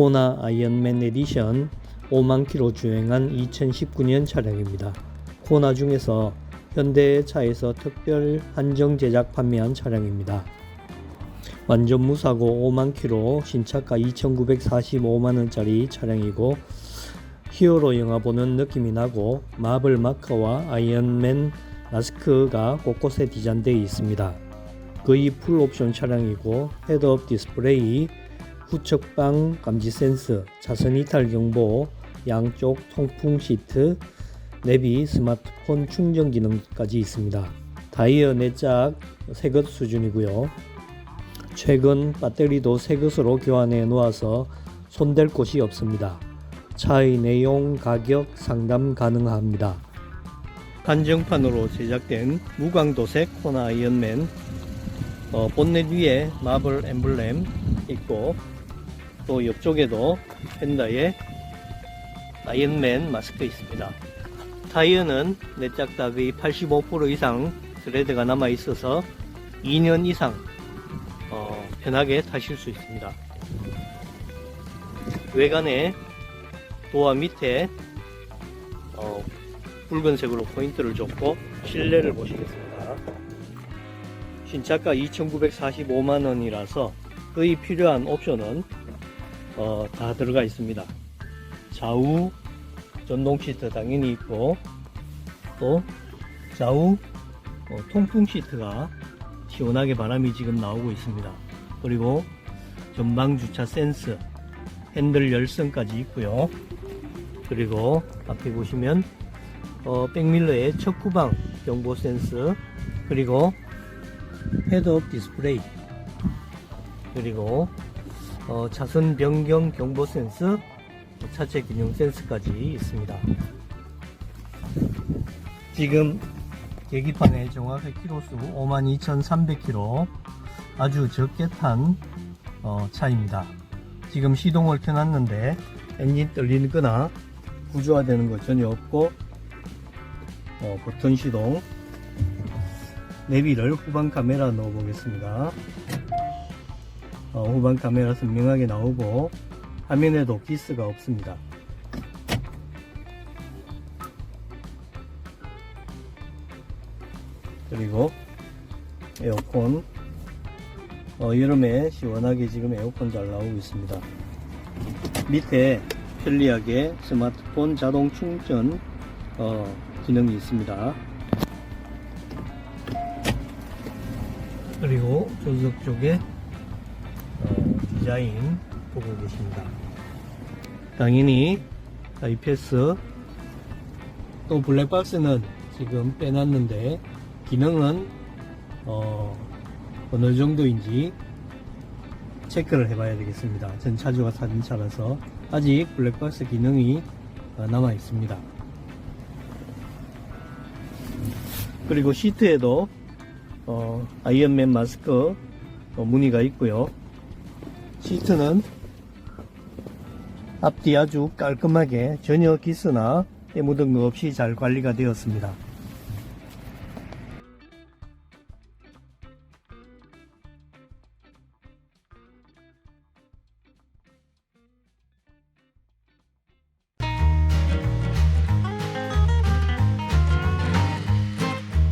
코나 아이언맨 에디션 5만 킬로 주행한 2019년 차량입니다. 코나 중에서 현대 차에서 특별 한정 제작 판매한 차량입니다. 완전 무사고 5만 킬로 신차가 2,945만 원짜리 차량이고 히어로 영화 보는 느낌이 나고 마블 마커와 아이언맨 마스크가 곳곳에 디자인되어 있습니다. 거의 풀 옵션 차량이고 헤드업 디스플레이, 후측방 감지 센서, 차선 이탈 경보, 양쪽 통풍 시트, 내비, 스마트폰 충전 기능까지 있습니다. 타이어 내짝 새것 수준이고요. 최근 배터리도 새 것으로 교환해 놓아서 손댈 곳이 없습니다. 차의 내용, 가격 상담 가능합니다. 한정판으로 제작된 무광도색 코나 아이언맨 어, 본넷 위에 마블 엠블렘 있고 또 옆쪽에도 펜다의 아이언맨 마스크 있습니다. 타이어는 내짝 답이 85% 이상 스레드가 남아 있어서 2년 이상 어, 편하게 타실 수 있습니다. 외관에 도어 밑에 어, 붉은색으로 포인트를 줬고 실내를 보시겠습니다. 신차가 2,945만원이라서 거의 필요한 옵션은 어, 다 들어가 있습니다. 좌우 전동 시트 당연히 있고 또 좌우 어, 통풍 시트가 시원하게 바람이 지금 나오고 있습니다. 그리고 전방 주차 센스, 핸들 열선까지 있고요. 그리고 앞에 보시면 어, 백밀러의 척후방 경보 센스 그리고 헤드업 디스플레이 그리고 어, 차선 변경 경보 센스 차체 균형 센스까지 있습니다. 지금 계기판에 정확히 키로수 52,300km 아주 적게 탄 어, 차입니다. 지금 시동을 켜놨는데 엔진 떨리거나 구조화되는 거 전혀 없고 어, 버튼 시동 내비를 후방 카메라 넣어 보겠습니다 어, 후방 카메라 선명하게 나오고 화면에도 기스가 없습니다 그리고 에어컨 어, 여름에 시원하게 지금 에어컨 잘 나오고 있습니다 밑에 편리하게 스마트폰 자동 충전 어, 기능이 있습니다. 그리고 조수석 쪽에 어, 디자인 보고 계십니다. 당연히 IPS 또 블랙박스는 지금 빼놨는데 기능은 어, 어느 정도인지 체크를 해봐야 되겠습니다. 전 차주가 사진 차라서 아직 블랙박스 기능이 어, 남아 있습니다. 그리고 시트에도 어, 아이언맨 마스크 어, 무늬가 있고요. 시트는 앞뒤 아주 깔끔하게 전혀 기스나 때 묻은 거 없이 잘 관리가 되었습니다.